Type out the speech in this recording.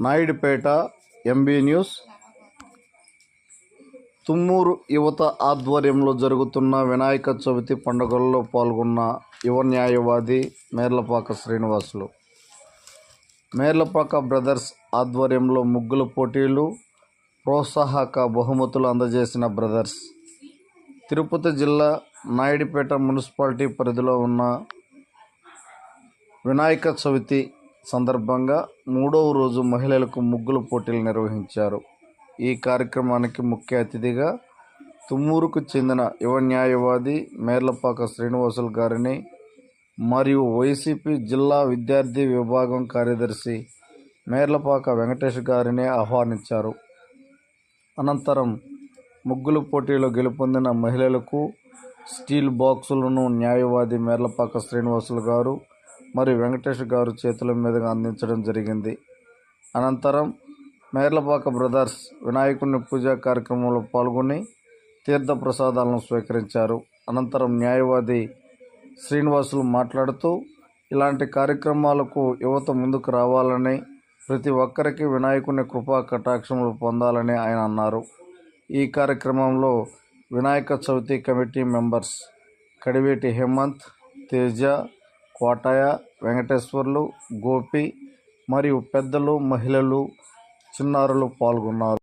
Naidupeta MB news. Tummuru యువత ఆధ్వర్యంలో జరుగుతున్న వినాయక చవితి పండుగల్లో పాల్గొన్న యువ న్యాయవాది మేర్లపాక శ్రీనివాసులు. మేర్లపాక బ్రదర్స్ ఆధ్వర్యంలో ముగ్గుల పోటీలు ప్రోత్సాహక బహుమతులు అందజేసిన బ్రదర్స్. తిరుపతి జిల్లా నాయుడుపేట మున్సిపాలిటీ పరిధిలో ఉన్న వినాయక చవితి సందర్భంగా మూడవ రోజు మహిళలకు ముగ్గుల పోటీలు నిర్వహించారు. ఈ కార్యక్రమానికి ముఖ్య అతిథిగా తుమ్మూరుకు చెందిన యువ న్యాయవాది మేర్లపాక శ్రీనివాసులు గారిని మరియు వైసీపీ జిల్లా విద్యార్థి విభాగం కార్యదర్శి మేర్లపాక వెంకటేష్ గారిని ఆహ్వానించారు. అనంతరం ముగ్గుల పోటీలో గెలుపొందిన మహిళలకు స్టీల్ బాక్సులను న్యాయవాది మేర్లపాక శ్రీనివాసులు గారు మరియు వెంకటేష్ గారు చేతుల మీదుగా అందించడం జరిగింది. అనంతరం మేర్లపాక బ్రదర్స్ వినాయకుని పూజా కార్యక్రమంలో పాల్గొని తీర్థ ప్రసాదాలను స్వీకరించారు. అనంతరం న్యాయవాది శ్రీనివాసులు మాట్లాడుతూ ఇలాంటి కార్యక్రమాలకు యువత ముందుకు రావాలని ప్రతి ఒక్కరికి వినాయకుని కృపా కటాక్షములు పొందాలని ఆయన అన్నారు. ఈ కార్యక్రమంలో వినాయక చవితి కమిటీ మెంబర్స్ కడివేటి హేమంత్ తేజ కోటయ్య వెంకటేశ్వర్లు గోపి మరియు పెద్దలు మహిళలు చిన్నారులు పాల్గొన్నారు.